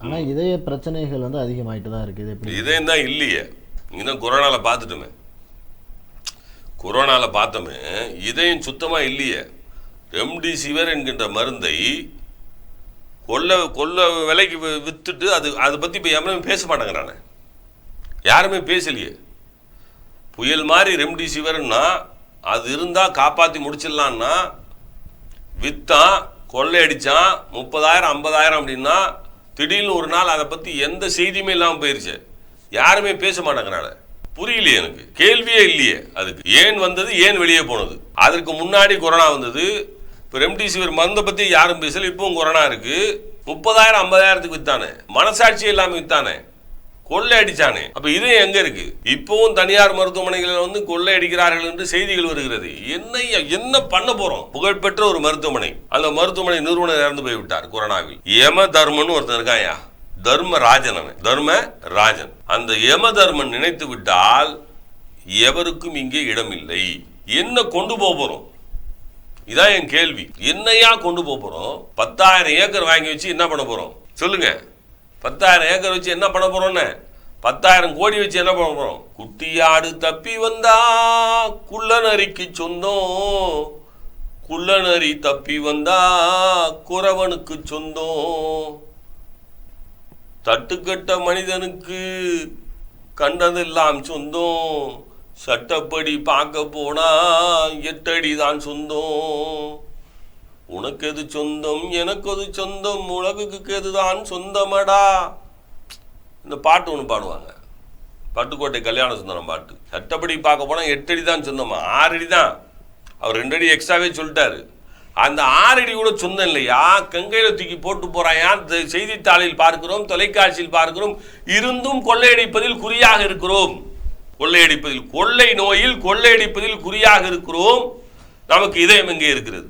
ஆனால் இதய பிரச்சனைகள் வந்து அதிகமாயிட்டு தான் இருக்குது. இதயம் தான் இல்லையே. நீங்க தான் கொரோனாவில் பார்த்துட்டோமே. கொரோனாவில் பார்த்தோமே இதயம் சுத்தமாக இல்லையே. ரெம்டிசிவர் என்கின்ற மருந்தை கொல்ல கொல்ல விலைக்கு வி- வித்துட்டு அது அதை பற்றி இப்போ யாருமே பேச மாட்டேங்கிறானே. யாருமே பேசலையே. புயல் மாதிரி ரெம்டிசிவர்னா அது இருந்தால் காப்பாற்றி முடிச்சிடலான்னா வித்தான் கொள்ளையடிச்சான் முப்பதாயிரம் ஐம்பதாயிரம் அப்படின்னா திடீர்னு ஒரு நாள் அதை பற்றி எந்த செய்தியுமே இல்லாமல் போயிருச்சு. யாருமே பேச மாட்டேங்கிறாங்க. புரியலையே எனக்கு. கேள்வியே இல்லையே அதுக்கு. ஏன் வந்தது ஏன் வெளியே போனது? அதற்கு முன்னாடி கொரோனா வந்தது. இப்போ ரெம்டிசிவிர் மருந்தை பற்றி யாரும் பேசல. இப்பவும் கொரோனா இருக்குது முப்பதாயிரம் ஐம்பதாயிரத்துக்கு வித்தானே. மனசாட்சி இல்லாமல் வித்தானே. கொள்ளை அடிச்சானே அப்ப இது எங்க இருக்கு? இப்பவும் தனியார் மருத்துவமனைகளில் வந்து கொள்ளை அடிக்கிறார்கள் என்று செய்திகள் வருகிறது. என்ன என்ன பண்ண போறோம்? புகழ்பெற்ற ஒரு மருத்துவமனை. அந்த மருத்துவமனை நிறுவனர் இறந்து போய் விட்டார் கொரோனாவில். யம தர்மன் ஒருத்தன் இருக்காயா தர்ம ராஜன் அவன். தர்ம ராஜன். அந்த யம தர்மன் நினைத்து விட்டால் எவருக்கும் இங்கே இடமில்லை. என்ன கொண்டு போகிறோம் போறோம்? இதான் என் கேள்வி. என்னையா கொண்டு போக போறோம்? பத்தாயிரம் ஏக்கர் வாங்கி வச்சு என்ன பண்ண போறோம்? சொல்லுங்க. பத்தாயிரம் ஏக்கர் வச்சு என்ன பண்ண போறோம்னு பத்தாயிரம் கோடி வச்சு என்ன பண்ண போறோம்? குட்டியாடு தப்பி வந்தா குள்ளநரிக்கு சொந்தம். குள்ளநரி தப்பி வந்தா குறவனுக்கு சொந்தம். தட்டுக்கட்ட மனிதனுக்கு கண்டதெல்லாம் சொந்தம். சட்டப்படி பார்க்க போனா எட்டடி தான் சொந்தம். உனக்கு எது சொந்தம் எனக்கு அது சொந்தம் உலகுக்கு எதுதான் சொந்தமடா. இந்த பாட்டு ஒன்று பாடுவாங்க. பட்டுக்கோட்டை கல்யாண சுந்தரம் பாட்டு. சட்டப்படி பார்க்க போனால் எட்டடி தான் சொந்தமா? ஆறடி தான் அவர் ரெண்டு அடி எக்ஸ்ட்ராவே சொல்லிட்டாரு. அந்த ஆறடி கூட சொந்தம் இல்லையா? கங்கையில் தூக்கி போட்டு போறாயா செய்தித்தாளில் பார்க்கிறோம் தொலைக்காட்சியில் பார்க்கிறோம். இருந்தும் கொள்ளையடிப்பதில் குறியாக இருக்கிறோம். கொள்ளையடிப்பதில் கொள்ளை நோயில் கொள்ளையடிப்பதில் குறியாக இருக்கிறோம். நமக்கு இதயம் எங்கே இருக்கிறது?